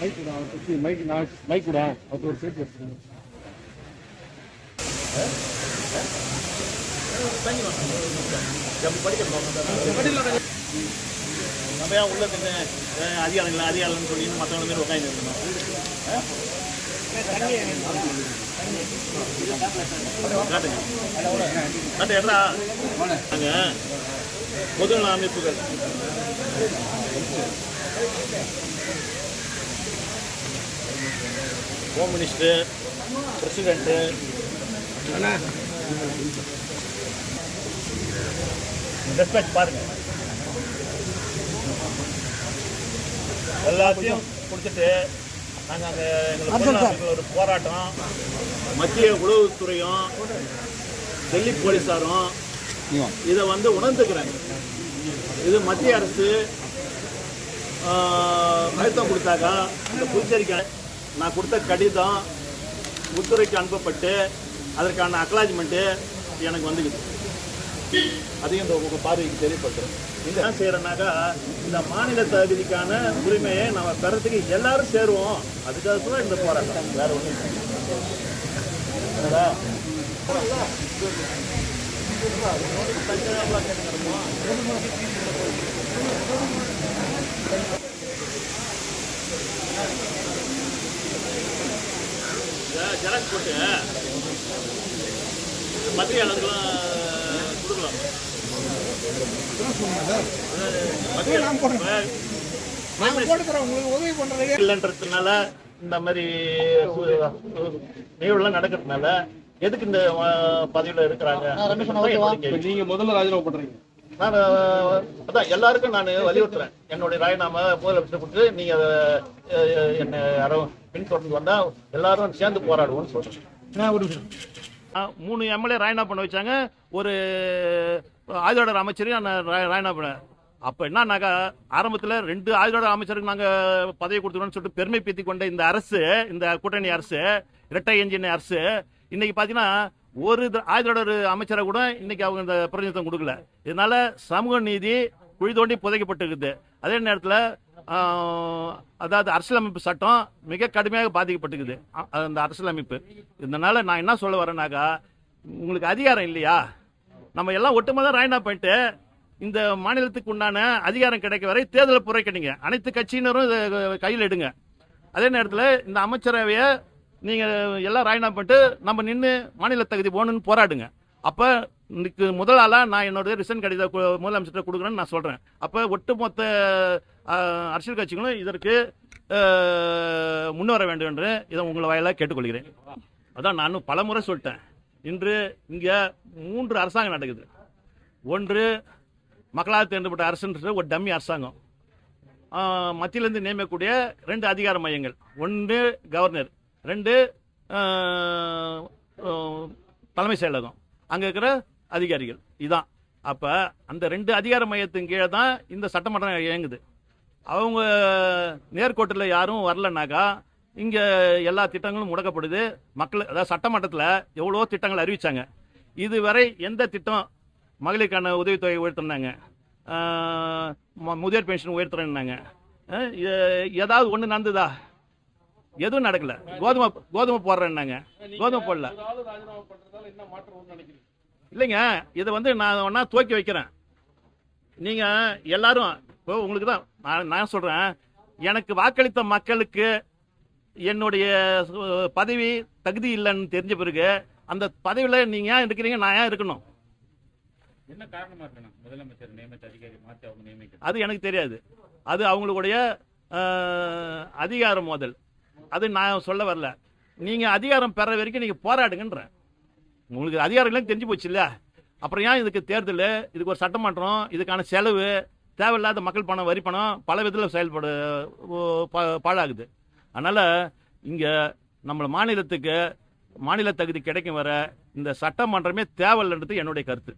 Mic கூட அவர் சுற்றி mic நான் மைக் ஒரு சேர்த்து வச்சுருங்க நம்ம உள்ள தின்னு அதிகாரம் அதிகாரம்னு சொல்லி மற்றவங்க மாரி உட்காந்து இருக்கணும் காட்டுங்க. அமைப்புகள். ஹோம் மினிஸ்டர் பிரசிடென்ட்டு ரெஸ்பெக்ட் பாருங்க. எல்லாத்தையும் கொடுத்துட்டு நாங்கள் அங்கே எங்களுக்கு ஒரு போராட்டம். மத்திய உளவுத்துறையும் டெல்லி போலீஸாரும் இதை வந்து உணர்ந்துக்கிறாங்க. இது மத்திய அரசு அழுத்தம் கொடுத்தாக்கா இந்த புதுச்சேரிக்கு நான் கொடுத்த கடிதம் உள்துறைக்கு அனுப்பப்பட்டு அதற்கான அக்லாஜ்மெண்ட்டு எனக்கு வந்துக்குது. அதையும் இந்த உங்க பார்வைக்கு தெரியப்படுத்துறேன். இந்த என்ன செய்யறேன்னாக்கா இந்த மாநில தகுதிக்கான உரிமையை நம்ம பெறத்துக்கு எல்லாரும் சேருவோம். அதுக்காக கூட இந்த போராட்டம். வேற ஒன்றும் ஜெராக்ஸ் போட்டு மத்திய அளவுக்குலாம் கொடுக்கலாம். உதவி பண்ணுறதுக்கு இல்லைன்றதுனால இந்த மாதிரி நிகழ்வுலாம் நடக்கிறதுனால எதுக்கு இந்த பதவியில இருக்கிறாங்க. நீங்கள் முதல்ல ராஜினாமா பண்ணுறீங்க. நான் அதான் எல்லாருக்கும் நான் வலியுறுத்துறேன். என்னுடைய ராயநாம முதலமைச்சர் கொடுத்து நீங்க அதை, யாரும் பின்தொடர்ந்து வந்தா எல்லாரும் சேர்ந்து போராடுவோம்னு சொல்றேன். ஒரு மூணு எம்எல்ஏ ராயனா பண்ண வச்சாங்க. ஒரு ஆயுதோட அமைச்சரையும் நான் ரா- ராயனா பண்ண அப்போ என்னன்னாக்கா ஆரம்பத்தில் ரெண்டு ஆயுதோட அமைச்சருக்கு நாங்கள் பதவி கொடுத்துருவோம்னு சொல்லிட்டு பெருமை பேத்தி கொண்ட இந்த அரசு இந்த கூட்டணி அரசு இரட்டை என்ஜின் அரசு இன்னைக்கு பார்த்தீங்கன்னா ஒரு ஆயுதோட அமைச்சரை கூட இன்னைக்கு அவங்க இந்த பிரதிநிதித்துவம் கொடுக்கல. இதனால சமூக நீதி குழி தோண்டி புதைக்கப்பட்டிருக்குது. அதே நேரத்தில் அதாவது அரசியலமைப்பு சட்டம் மிக கடுமையாக பாதிக்கப்பட்டிருக்குது. அந்த அரசியலமைப்பு. இதனால நான் என்ன சொல்ல வரேனாக்கா உங்களுக்கு அதிகாரம் இல்லையா? நம்ம எல்லாம் ஒட்டுமொத்த ராயனா போயிட்டு இந்த மாநிலத்துக்கு உண்டான அதிகாரம் கிடைக்க வரை தேர்தலை புறக்கணிங்க. அனைத்து கட்சியினரும் கையில் எடுங்க. அதே நேரத்தில் இந்த அமைச்சரவையை நீங்கள் எல்லாம் ராயினா பண்ணிட்டு நம்ம நின்று மாநில தகுதி போகணுன்னு போராடுங்க. அப்போ இன்னைக்கு முதல் ஆளாக நான் என்னோட ரிசன் கடித முதலமைச்சர்கிட்ட கொடுக்குறேன்னு நான் சொல்கிறேன் அப்போ ஒட்டுமொத்த அரசியல் கட்சிகளும் இதற்கு அஹ், முன்வர வேண்டும் என்று இதை உங்களை வாயிலாக கேட்டுக்கொள்கிறேன். அதான் நானும் பலமுறை சொல்லிட்டேன். இன்று இங்கே மூன்று அரசாங்கம் நடக்குது. ஒன்று மக்களால் தேர்ந்தெடுக்கப்பட்ட அரசுன்றது ஒரு டம்மி அரசாங்கம். மத்தியிலேருந்து நியமிக்கக்கூடிய ரெண்டு அதிகார மையங்கள். ஒன்று கவர்னர். ரெண்டு தலைமை செயலகம். அங்கே இருக்கிற அதிகாரிகள். இதான். அப்போ அந்த ரெண்டு அதிகார மையத்தின் கீழே தான் இந்த சட்டமன்றம் இயங்குது. அவங்க நேர்கோட்டில் யாரும் வரலனாக்கா இங்கே எல்லா திட்டங்களும் முடக்கப்படுது. மக்கள் அதாவது சட்டமன்றத்தில் எவ்வளோ திட்டங்கள் அறிவித்தாங்க இதுவரை எந்த திட்டம் மகளிருக்கான உதவித்தொகை உயர்த்தினாங்க? முதியோர் பென்ஷன் உயர்த்துறேன்னாங்க. ஏதாவது ஒன்று நடந்ததா? எதுவும் நடக்கல. கோதுமை கோதுமை போடுறேன்னாங்க. கோதுமை போடல. இல்லைங்க இதை வந்து நான் ஒன்றா துவக்கி வைக்கிறேன். நீங்கள் எல்லாரும் இப்போ உங்களுக்கு தான் நான் நான் சொல்கிறேன் எனக்கு வாக்களித்த மக்களுக்கு என்னுடைய பதவி தகுதி இல்லைன்னு தெரிஞ்ச பிறகு அந்த பதவியில் நீங்கள் ஏன் இருக்கிறீங்க நான் ஏன் இருக்கணும்? என்ன காரணமா இருக்கணும்? முதலமைச்சர் நியமித்த அதிகாரி மாற்றி அவங்க நியமிக்க அது எனக்கு தெரியாது. அது அவங்களுடைய அஹ், அதிகாரம் மோதல். அது நான் சொல்ல வரல. நீங்கள் அதிகாரம் பெற வரைக்கும் நீங்கள் போராடுங்கன்றேன். உங்களுக்கு அதிகாரம் தெரிஞ்சு போச்சு இல்லை அப்புறம் ஏன் இதுக்கு தேர்தல்? இதுக்கு ஒரு சட்டமன்றம் இதுக்கான செலவு தேவையில்லாத மக்கள் பணம் வரி பணம் பல விதத்தில் செயல்படு பா- பாழாகுது. அதனால் இங்கே நம்ம மாநிலத்துக்கு மாநில தகுதி கிடைக்கும் வர இந்த சட்டமன்றமே தேவையில்லைன்றது என்னுடைய கருத்து.